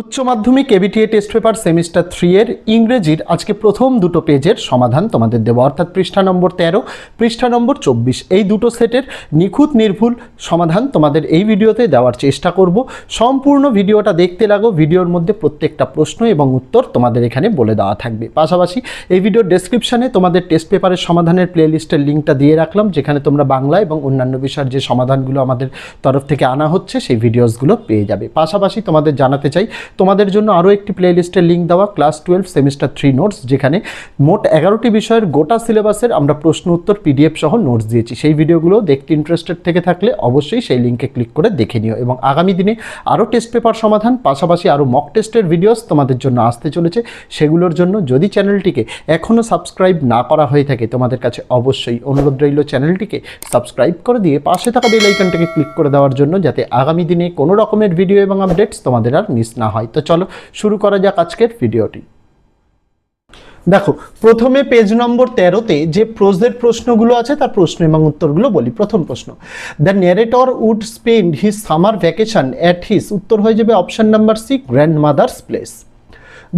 উচ্চ মাধ্যমিক ABTA test paper semester three এর ইংরেজির আজকে প্রথম দুটো পেজের সমাধান তোমাদের দেব অর্থাৎ পৃষ্ঠা নম্বর তেরো পৃষ্ঠা নম্বর চব্বিশ এই দুটো সেটের নিখুঁত নির্ভুল সমাধান তোমাদের এই ভিডিওতে দেওয়ার চেষ্টা করব সম্পূর্ণ ভিডিওটা দেখতে লাগো ভিডিওর মধ্যে প্রত্যেকটা প্রশ্ন এবং উত্তর তোমাদের এখানে বলে দেওয়া থাকবে পাশাপাশি এই ভিডিওর ডেসক্রিপশানে তোমাদের টেস্ট পেপারের সমাধানের প্লেলিস্টের লিঙ্কটা দিয়ে রাখলাম যেখানে তোমরা বাংলা এবং অন্যান্য বিষয়ের যে সমাধানগুলো আমাদের তরফ থেকে আনা হচ্ছে সেই ভিডিওসগুলো পেয়ে যাবে পাশাপাশি তোমাদের জানাতে চাই তোমাদের জন্য আরও একটি প্লেলিস্টের লিঙ্ক দেওয়া class twelve semester three notes যেখানে মোট এগারোটি বিষয়ের গোটা সিলেবাসের আমরা প্রশ্ন উত্তর পিডিএফ সহ নোটস দিয়েছি সেই ভিডিওগুলো দেখতে ইন্টারেস্টেড থেকে থাকলে অবশ্যই সেই লিঙ্কে ক্লিক করে দেখে নিও এবং আগামী দিনে আরও টেস্ট পেপার সমাধান পাশাপাশি আরও মক টেস্টের ভিডিওস তোমাদের জন্য আসতে চলেছে সেগুলোর জন্য যদি চ্যানেলটিকে এখনও সাবস্ক্রাইব না করা হয়ে থাকে তোমাদের কাছে অবশ্যই অনুরোধ রইল চ্যানেলটিকে সাবস্ক্রাইব করে দিয়ে পাশে থাকা বেল আইকনটাকে ক্লিক করে দেওয়ার জন্য যাতে আগামী দিনে কোনো রকমের ভিডিও এবং আপডেটস তোমাদের আর মিস না না হয় তো চলো শুরু করা যাক আজকের ভিডিওটি দেখো প্রথমে পেজ নম্বর তেরোতে যে প্রোজের প্রশ্নগুলো আছে তার প্রশ্ন এবং উত্তরগুলো বলি প্রথম প্রশ্ন the narrator would spend his summer vacation at his উত্তর হয়ে যাবে option number C grandmother's place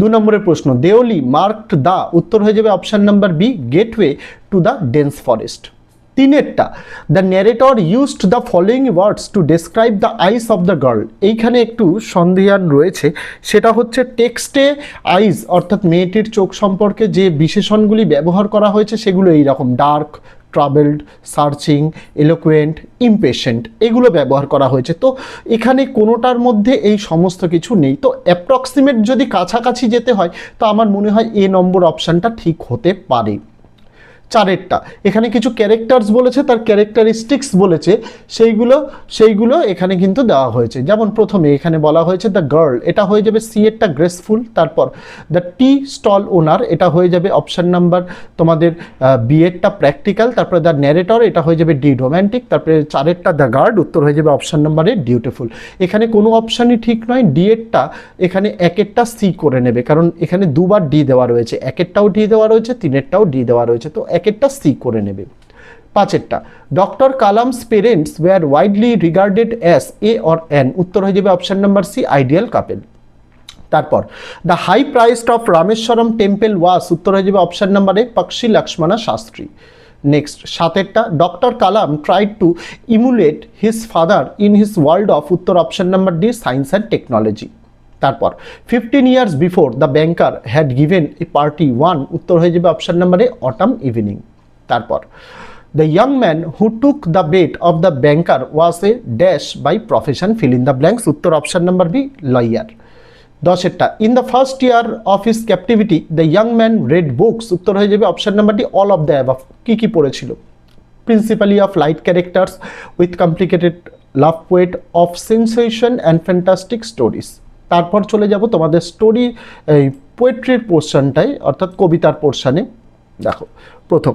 দু নম্বরের প্রশ্ন দেওলি মার্কড দা উত্তর হয়ে যাবে option number B gateway to the dense forest তিনেরটা the narrator used the following words to describe the eyes of the girl এইখানে একটু সন্দেহান রয়েছে সেটা হচ্ছে টেক্সটে আইস অর্থাৎ মেয়েটির চোখ সম্পর্কে যে বিশেষণগুলি ব্যবহার করা হয়েছে সেগুলো এইরকম dark travelled searching eloquent impatient এগুলো ব্যবহার করা হয়েছে তো এখানে কোনোটার মধ্যে এই সমস্ত কিছু নেই তো অ্যাপ্রক্সিমেট যদি কাছাকাছি যেতে হয় তো আমার মনে হয় এ নম্বর অপশানটা ঠিক হতে পারে চারেরটা এখানে কিছু ক্যারেক্টার্স বলেছে তার ক্যারেক্টারিস্টিক্স বলেছে সেইগুলো সেইগুলো এখানে কিন্তু দেওয়া হয়েছে যেমন প্রথমে এখানে বলা হয়েছে দ্য গার্ল এটা হয়ে যাবে সি এরটা গ্রেসফুল তারপর দ্য টি স্টল ওনার এটা হয়ে যাবে অপশান নাম্বার তোমাদের বিএডটা প্র্যাকটিক্যাল তারপরে দ্য ন্যারেটর এটা হয়ে যাবে ডি রোম্যান্টিক তারপরে চারেরটা দ্য গার্ড উত্তর হয়ে যাবে অপশান নাম্বারে ডিউটিফুল এখানে কোনো অপশানই ঠিক নয় ডি এরটা এখানে একেরটা সি করে নেবে কারণ এখানে দুবার ডি দেওয়া রয়েছে একেরটাও ডি দেওয়া রয়েছে তিনেরটাও ডি দেওয়া রয়েছে তো এক একটা সি করে নেবে পাঁচেরটা doctor Kalam's parents were widely regarded as a or an উত্তর হয়ে যাবে option number C ideal couple তারপর the high priest of Rameswaram temple was উত্তর হয়ে যাবে option number A Pakshi Lakshmana Sastry next সাতেরটা doctor Kalam tried to emulate his father in his world of উত্তর option number D science and technology তারপর fifteen years before the banker had given a party one উত্তর হয়ে যাবে option নাম্বারে autumn evening তারপর the young man who took the bet of the banker was a dash by profession fill in the blanks উত্তর option number B lawyer দশেরটা in the first year of his captivity the young man read books উত্তর হয়ে যাবে option নাম্বারটি all of the অ্যাভ কী কী পড়েছিল principally of light characters with complicated love poet of sensation and fantastic stories তারপর চলে যাব তোমাদের স্টোরি এই পোয়েট্রির পোর্শনটাই অর্থাৎ কবিতার পোর্শানে দেখো প্রথম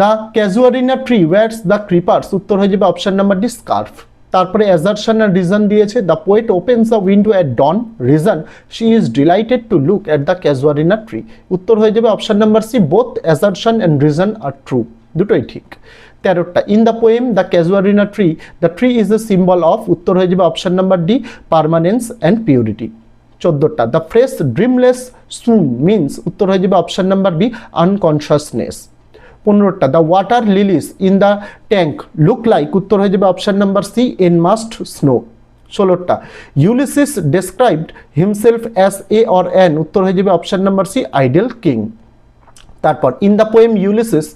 the casuarina tree wears the creepers উত্তর হয়ে যাবে অপশান নাম্বার ডি স্কার্ফ তারপরে অ্যাজারশন আর রিজন দিয়েছে the poet opens the window at dawn reason she is delighted to look at the casuarina tree উত্তর হয়ে যাবে option number C both assertion and reason are true দুটোই ঠিক তেরোটা in the poem the casuarina tree the tree is the symbol of উত্তর হয়ে যাবে option number D permanence and purity চোদ্দোটা the fresh dreamless soon means উত্তর হয়ে যাবে অপশান নাম্বার বি আনকনশাসনেস পনেরোটা the water lilies in the tank look like উত্তর হয়ে যাবে option number C an massed snow ষোলোটা Ulysses described himself as a or an উত্তর হয়ে যাবে option number C idle king তারপর in the poem Ulysses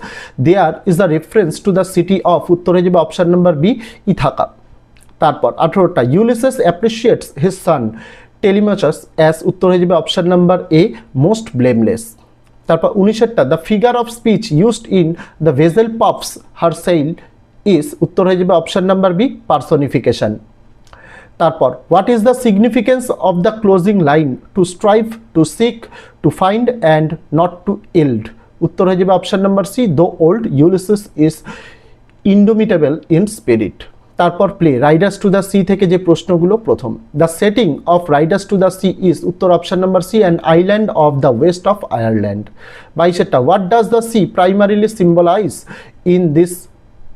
there is the reference to the city of উত্তর হয়ে যাবে অপশান নাম্বার বি ইথাকা তারপর আঠেরোটা Ulysses appreciates his son Telemachus as উত্তর হয়ে যাবে option number A most blameless তারপর উনিশেরটা the figure of speech used in the vessel pops her sail is উত্তর হয়ে যাবে অপশান নাম্বার বি পার্সোনিফিকেশন তারপর what is the significance of the closing line to strive to seek to find and not to yield উত্তর হয়ে যাবে option number C though old Ulysses is indomitable in spirit তারপর play riders to the sea থেকে যে প্রশ্নগুলো প্রথম the setting of riders to the sea is উত্তর option number C and island of the west of Ireland বাইশেরটা what does the sea primarily symbolise in this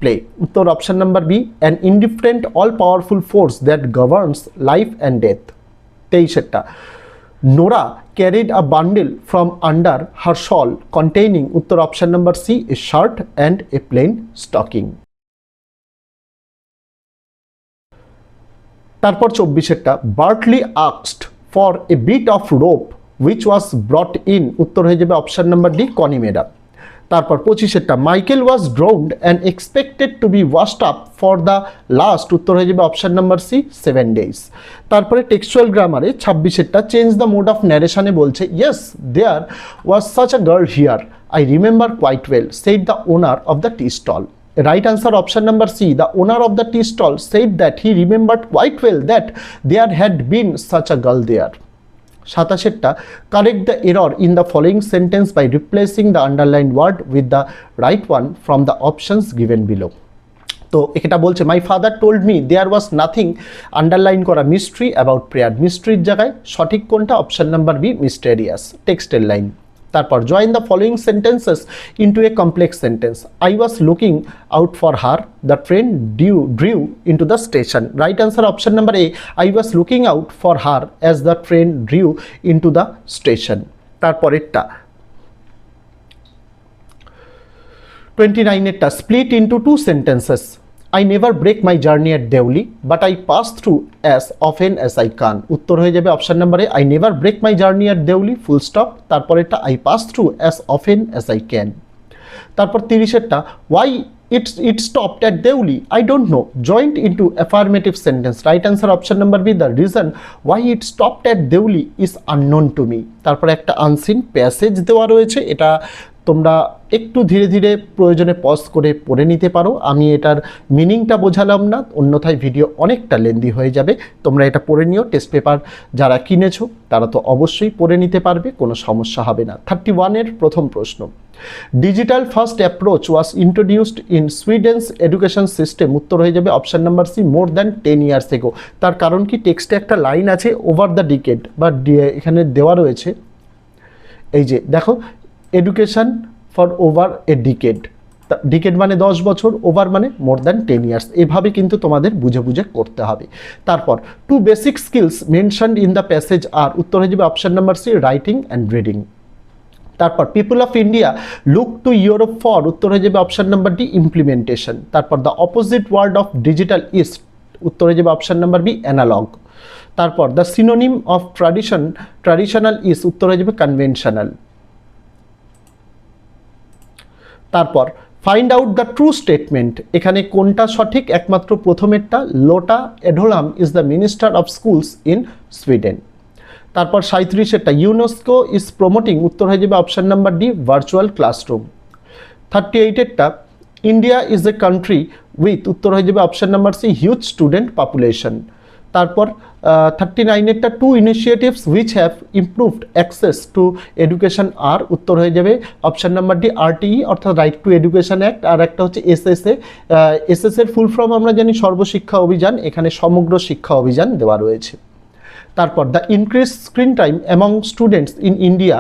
play উত্তর option number B an indifferent all powerful force that governs life and death তেইশেরটা Nora carried a bundle from under her shawl containing উত্তর option number C a shirt and a plain stocking তারপর চব্বিশেরটা Bartley আক্সড for a bit of rope which was brought in উত্তর হয়ে যাবে option number D Connemara তারপর পঁচিশেরটা Michael was drowned and expected to be washed up for the last উত্তর হয়ে যাবে option number C seven days তারপরে textual গ্রামারে ছাব্বিশেরটা চেঞ্জ দ্য মোড অফ ন্যারেশানে বলছে yes there was such a girl here I remember quite well said the owner of the tea stall right answer option number C the owner of the tea stall said that he remember quite well that there had been such a girl there সাতাশেরটা correct the error in the following sentence by replacing the underline word with the right one from the options given below তো এটা বলছে my father told me there was nothing underline করা mystery about prayer মিস্ট্রির জায়গায় সঠিক কোনটা option number B mysterious টেক্সটের line তারপর join the following sentences into a complex sentence I was looking out for her the train due drew into the station right answer option number A I was looking out for her as the train drew into the station তারপরেরটা twenty নাইনেরটা split into two sentences I never break my journey at Deoli but I pass through as often as I can উত্তর হয়ে যাবে option নাম্বারে I never break my journey at Deoli full stop তারপরেরটা I pass through as often as I can তারপর তিরিশেরটা why it's it stop at Deoli I don't know joint into affirmative sentence right answer option number B the reason why it stop at Deoli is unknown to me তারপরে একটা unseen passage দেওয়া রয়েছে এটা তোমরা একটু ধীরে ধীরে প্রয়োজনে পজ করে পড়ে নিতে পারো আমি এটার মিনিংটা বোঝালাম না অন্যথায় ভিডিও অনেকটা লেন্দি হয়ে যাবে তোমরা এটা পড়ে নিও টেস্ট পেপার যারা কিনেছো তারা তো অবশ্যই পড়ে নিতে পারবে কোনো সমস্যা হবে না থার্টি ওয়ানের প্রথম প্রশ্ন digital first approach was introduced in Sweden's education system উত্তর হয়ে যাবে option number C more than ten years ago তার কারণ কি টেক্সটে একটা লাইন আছে ওভার দ্য ডিকেট বা এখানে দেওয়া রয়েছে এই যে দেখো education for over a decade decade মানে দশ বছর ওভার মানে মোর দ্যান টেন ইয়ার্স এভাবে কিন্তু তোমাদের বুঝে বুঝে করতে হবে তারপর to basic skills mentioned in the passage আর উত্তর হয়ে যাবে option number C writing and reading তারপর people of India look to Europe for উত্তর হয়ে যাবে অপশান নাম্বার ডি ইমপ্লিমেন্টেশন তারপর the opposite world of digital is উত্তর হয়ে যাবে অপশান নাম্বার বি অ্যানালগ তারপর the synonym of tradition traditional is উত্তর হয়ে যাবে কনভেনশনাল তারপর find out the true statement এখানে কোনটা সঠিক একমাত্র প্রথমেরটা Lotta Edholm is the minister of schools in Sweden তারপর সাঁত্রিশেরটা ইউনেস্কো ইজ প্রমোটিং উত্তর হয়ে যাবে option number D virtual classroom thirty এইটেরটা India is a country with উত্তর হয়ে যাবে option number C huge student population তারপর থার্টি নাইনের টা two initiatives which have improved access to education আর উত্তর হয়ে যাবে অপশান নাম্বার ডি আরটিই অর্থাৎ রাইট টু এডুকেশন অ্যাক্ট আর একটা হচ্ছে এসএসএ এসএসএর ফুল ফর্ম আমরা জানি সর্বশিক্ষা অভিযান এখানে সমগ্র শিক্ষা অভিযান দেওয়া রয়েছে তারপর the increase screen time among students in India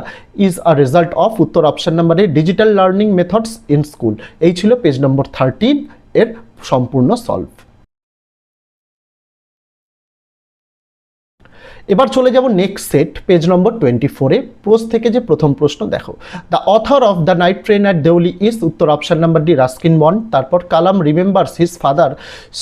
is a result of উত্তর অপশান নাম্বারে digital learning methods in school এই ছিল পেজ নম্বর থার্টিন এর সম্পূর্ণ সলভ এবার চলে যাব next set page number twenty ফোরে প্রোস্ট থেকে যে প্রথম প্রশ্ন দেখো the author of the night train at Deoli is উত্তর অপশান নাম্বার ডি রাস্কিন মন তারপর Kalam remembers his father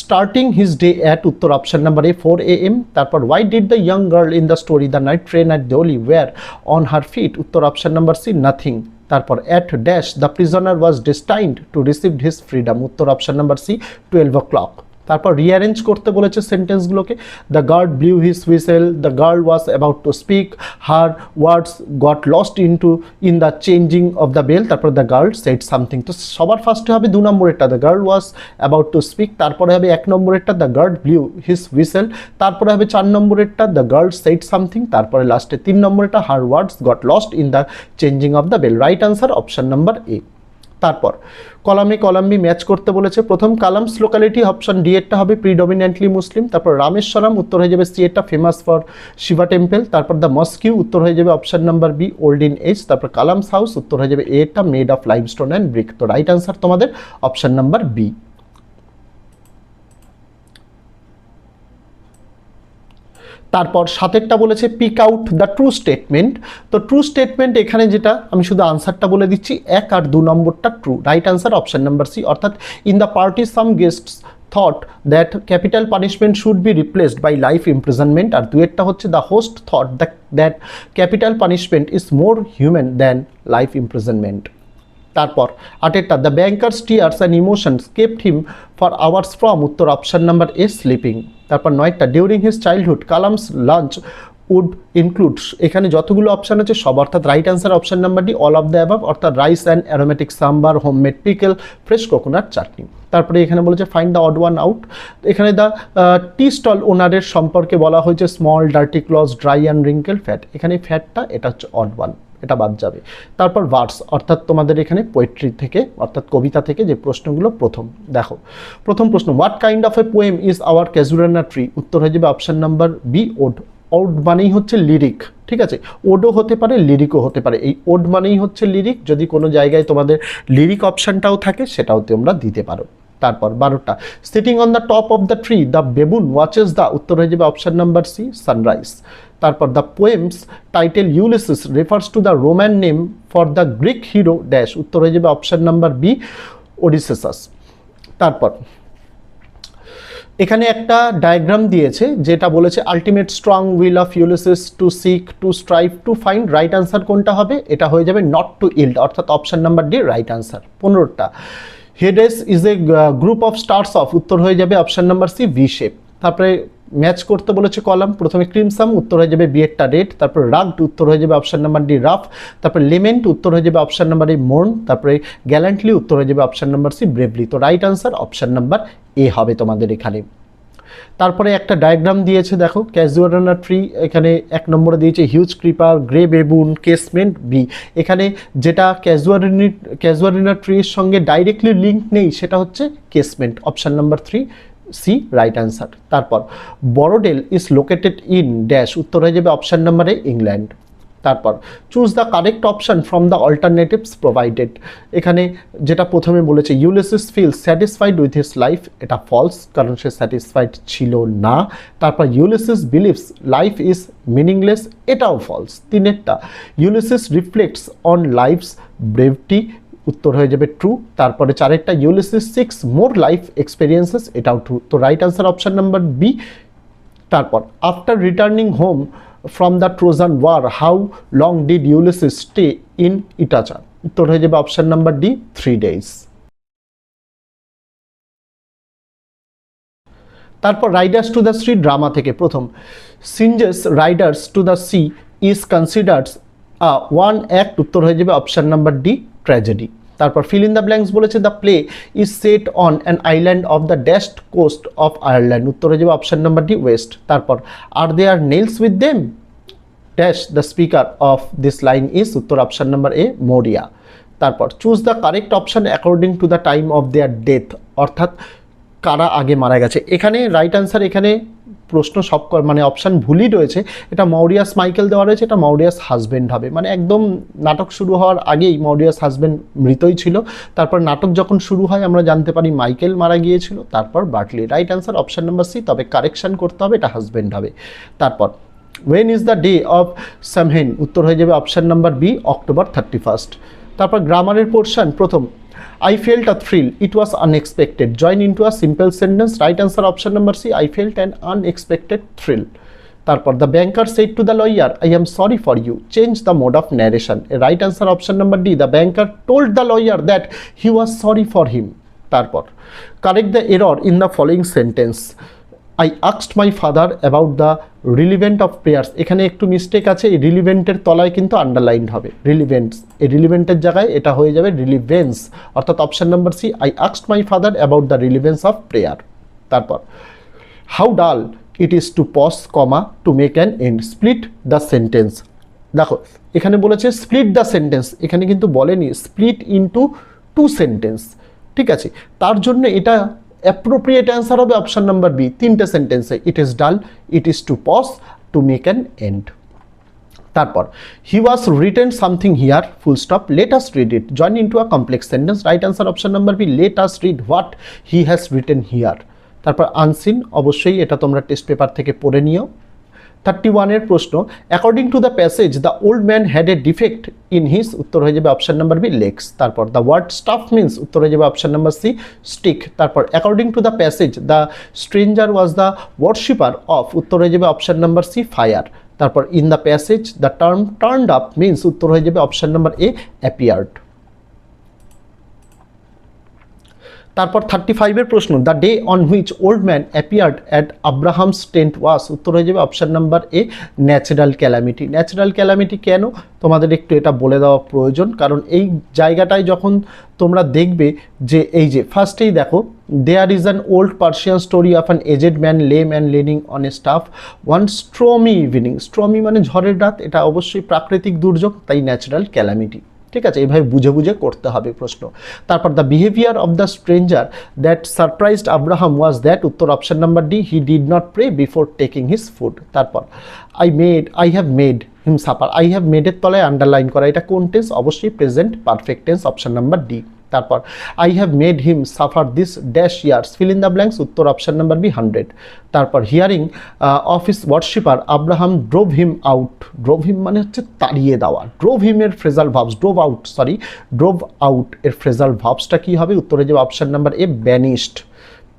starting his day at উত্তর option number A four A M তারপর why did the young girl in the story the night train at Deoli wear on her feet উত্তর option number C nothing তারপর at dash the prisoner was destined to receive his freedom উত্তর option number C twelve o'clock তারপর rearrange করতে বলেছে সেন্টেন্সগুলোকে the guard blew his whistle the girl was about to speak her words got lost in to in the changing of the bell তারপর the girl set something তো সবার ফার্স্টে হবে দু নম্বরেরটা the girl was about to speak তারপরে হবে এক নম্বরেরটা the guard blew his whistle তারপরে হবে চার নম্বরেরটা দ্য গার্ল সেট সামথিং তারপরে লাস্টে তিন নম্বরেরটা her words got lost in the changing of the bell right answer option number A তারপর কলামে কলাম্বি ম্যাচ করতে বলেছে প্রথম কালামস লোকালিটি অপশন ডি এরটা হবে প্রিডমিনেন্টলি মুসলিম তারপর রামেশ্বরম উত্তর হয়ে যাবে সি এরটা ফেমাস ফর শিবা টেম্পল তারপর দ্য মস্কিউ উত্তর হয়ে যাবে option number B old in age তারপর কালামস হাউস উত্তর হয়ে যাবে A এরটা made of limestone and brick তো রাইট আনসার তোমাদের অপশন নাম্বার বি তারপর সাতেরটা বলেছে pick out the true statement তো ট্রু স্টেটমেন্ট এখানে যেটা আমি শুধু আনসারটা বলে দিচ্ছি এক আর দু নম্বরটা true right answer option number C অর্থাৎ in the party some guests thought that capital punishment should be replaced by life imprisonment আর দুয়েরটা হচ্ছে the host thought that capital punishment is more human than life imprisonment তারপর আটেরটা the banker's stares and emotions kept him for hours from উত্তর option number A sleeping তারপর নয়টা during his childhood Kalam's lunch would includes এখানে যতগুলো option আছে সব অর্থাৎ right answer option নাম্বারটি অল অফ দ্য অ্যাবাব অর্থাৎ rice and aromatic sambar made pickle fresh coconut chutney তারপরে এখানে বলেছে find the odd one out এখানে দ্য টি স্টল ওনারের সম্পর্কে বলা হয়েছে small dirty clothes dry and wrinkle fat এখানে ফ্যাটটা এটা হচ্ছে অড ওয়ান এটা বাদ যাবে তারপর ভার্স অর্থাৎ তোমাদের এখানে পোয়েট্রি থেকে অর্থাৎ কবিতা থেকে যে প্রশ্নগুলো প্রথম দেখো প্রথম প্রশ্ন what kind of a poem is our casuarina tree উত্তর হয়ে যাবে option number B ode ode মানেই হচ্ছে লিরিক ঠিক আছে ওডও হতে পারে লিরিকও হতে পারে এই ওড মানেই হচ্ছে লিরিক যদি কোনো জায়গায় তোমাদের লিরিক অপশানটাও থাকে সেটাও তোমরা দিতে পারো তারপর বারোটা sitting on the top of the tree the baboon watches the উত্তর হয়ে যাবে অপশান নাম্বার সি সানরাইজ তারপর the poem's title Ulysses refers to the Roman name for the Greek hero dash উত্তর হয়ে যাবে অপশান নাম্বার বি ওডিসেসাস তারপর এখানে একটা ডায়াগ্রাম দিয়েছে যেটা বলেছে ultimate strong will of Ulysses to seek to strive to find right answer কোনটা হবে এটা হয়ে যাবে নট টু ইল্ড অর্থাৎ option number D right answer পনেরোটা Hyades is a group of stars of উত্তর হয়ে যাবে option number C V shape তারপরে ম্যাচ করতে বলেছে কলাম প্রথমে ক্রিমসাম উত্তর হয়ে যাবে বিএডটা রেড তারপর রাগড উত্তর হয়ে যাবে অপশান নাম্বার ডি রাফ তারপরে লেমেন্ট উত্তর হয়ে যাবে অপশান নাম্বার এ মোর্ন তারপরে গ্যালান্টলি উত্তর হয়ে যাবে অপশান নাম্বার সি ব্রেভলি তো right answer option number A হবে তোমাদের এখানে তারপরে একটা ডায়াগ্রাম দিয়েছে দেখো ক্যাজুয়ারানা ট্রি এখানে এক নম্বরে দিয়েছে huge creeper grey baboon casement B এখানে যেটা ক্যাজুয়ারিনি ক্যাজুয়ারিনা ট্রির সঙ্গে ডাইরেক্টলি লিঙ্ক নেই সেটা হচ্ছে casement option number three C right answer তারপর বড়োডেল ইজ লোকেটেড ইন ড্যাশ উত্তর হয়ে যাবে অপশান নাম্বারে ইংল্যান্ড তারপর choose the correct option from the alternatives provided এখানে যেটা প্রথমে বলেছে Ulysses feel satisfied with his life এটা ফলস কারণ সে স্যাটিসফাইড ছিল না তারপর Ulysses believes life is meaningless এটাও false তিনেরটা Ulysses reflects on life's brevity উত্তর হয়ে যাবে ট্রু তারপরে চারেরটা Ulysses seeks more life experiences এটাও ট্রু তো right answer option number B তারপর after returning home from the Trojan War, how long did Ulysses stay in Itacha? উত্তর হয়ে যাবে option number D three days তারপর riders to the sea drama থেকে প্রথম Synge's riders to the sea is considered one act উত্তর হয়ে যাবে option number D tragedy তারপর ফিল ইন দ্য ব্ল্যাঙ্কস বলেছে the play is set on an island off the dash coast of Ireland উত্তরে যাবে option D west তারপর আর there are nails with them dash the speaker of this line is উত্তর option number A Maurya তারপর choose the correct option according to the time of their death অর্থাৎ কারা আগে মারা গেছে এখানে রাইট আনসার এখানে প্রশ্ন সব মানে অপশান ভুলই রয়েছে এটা মৌরিয়াস মাইকেল দেওয়া রয়েছে এটা মৌরিয়াস হাজব্যান্ড হবে মানে একদম নাটক শুরু হওয়ার আগেই মৌরিয়াস হাজব্যান্ড মৃতই ছিল তারপর নাটক যখন শুরু হয় আমরা জানতে পারি মাইকেল মারা গিয়েছিল তারপর Bartley right answer option number C তবে কারেকশান করতে হবে এটা হাজব্যান্ড হবে তারপর when is the day of Samhain উত্তর হয়ে যাবে option number B October thirty first তারপর গ্রামারের পোর্শান প্রথম I felt a thrill. It was unexpected. Join into a simple sentence. Right answer option number C. I felt an unexpected thrill. Tarpor, the banker said to the lawyer, I am sorry for you. Change the mode of narration. A right answer option number D. The banker told the lawyer that he was sorry for him. Tarpor, correct the error in the following sentence. I আক্সড my father about the relevant of prayers এখানে একটু mistake আছে এই রিলিভেন্টের তলায় কিন্তু underline হবে রিলিভেন্টস এই রিলিভেন্টের জায়গায় এটা হয়ে যাবে রিলিভেন্স অর্থাৎ option number C I আক্সড my father about the relevance of prayer তারপর how dull it is to pause comma to make an end split the sentence দেখো এখানে বলেছে স্প্লিট দ্য সেন্টেন্স এখানে কিন্তু বলেনি স্প্লিট ইন্টু টু সেন্টেন্স ঠিক আছে তার জন্য এটা অ্যাপ্রোপ্রিয়েট অ্যান্সার হবে অপশান নাম্বার বি তিনটে সেন্টেন্সে it is dull it is to pause to make an end তারপর he was written something here full stop let us read it join into a complex sentence right answer option number B let us read what he has written here তারপর unseen অবশ্যই এটা তোমরা test paper থেকে পড়ে নিও thirty ওয়ানের প্রশ্ন according to the passage the old man had a defect in his উত্তর হয়ে যাবে অপশান নাম্বার বি লেগস তারপর দ্য ওয়ার্ড স্টাফ মিন্স উত্তর হয়ে যাবে অপশান নাম্বার সি স্টিক তারপর according to the passage the stranger was the worshipper of উত্তর হয়ে যাবে অপশান নাম্বার সি ফায়ার তারপর in the passage the term turned up means উত্তর হয়ে যাবে অপশান নাম্বার এ অ্যাপিয়ার্ড তারপর থার্টি ফাইভের প্রশ্ন the day on which old man appeared at Abraham's tent was উত্তর হয়ে যাবে option number A natural calamity natural calamity কেন তোমাদের একটু এটা বলে দেওয়া প্রয়োজন কারণ এই জায়গাটায় যখন তোমরা দেখবে যে এই যে ফার্স্টেই দেখো there is an old Persian story of an aged man lay man leaning on a staff one stormy evening stormy মানে ঝড়ের রাত এটা অবশ্যই প্রাকৃতিক দুর্যোগ তাই ন্যাচারাল ক্যালামিটি ঠিক আছে এভাবে বুঝে বুঝে করতে হবে প্রশ্ন তারপর the behaviour of the stranger that surprised Abraham was that উত্তর option number D he did not pray before taking his food তারপর I made I have made him supper I have মেডের তলায় আন্ডারলাইন করা এটা কোন tense অবশ্যই present perfect tense option number D তারপর I have made him suffer this dash years fill in the blanks উত্তর option number B hundred তারপর hearing of his worshipper Abraham drove him out drove him মানে হচ্ছে তাড়িয়ে দেওয়া drove হিমের phrasal verbs drove out sorry drove out এর phrasal ভাবসটা কী হবে উত্তরে যাবে অপশান নাম্বার এ ব্যানিস্ট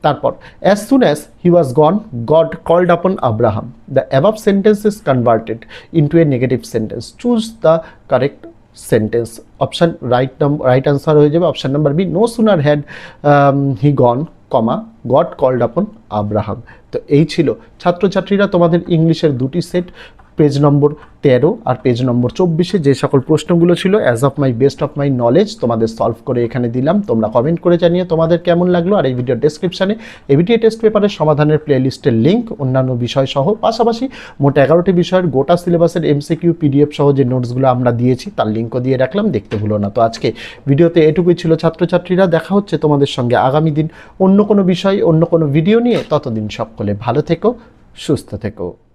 তারপর as soon as he was gone God called upon Abraham the above sentence is converted into a negative sentence choose the correct sentence option right number right answer হয়ে যাবে option number B no sooner had he gone comma got called upon Abraham তো এই ছিল ছাত্রছাত্রীরা তোমাদের ইংলিশের দুটি set page নম্বর তেরো আর পেজ নম্বর চব্বিশে যে সকল প্রশ্নগুলো ছিল as of my best of my knowledge তোমাদের সলভ করে এখানে দিলাম তোমরা কমেন্ট করে জানিয়ে তোমাদের কেমন লাগলো আর এই ভিডিও ডেসক্রিপশানে এবিটিএ টেস্ট পেপারের সমাধানের প্লেলিস্টের লিঙ্ক অন্যান্য বিষয় সহ পাশাপাশি মোট এগারোটি বিষয়ের গোটা সিলেবাসের এমসিকিউ পিডিএফ সহ যে নোটসগুলো আমরা দিয়েছি তার লিঙ্কও দিয়ে রাখলাম দেখতে ভুলো না তো আজকে ভিডিওতে এটুকুই ছিল ছাত্রছাত্রীরা দেখা হচ্ছে তোমাদের সঙ্গে আগামী দিন অন্য কোনো বিষয় অন্য কোনো ভিডিও নিয়ে ততদিন সকলে ভালো থেকো সুস্থ থেকো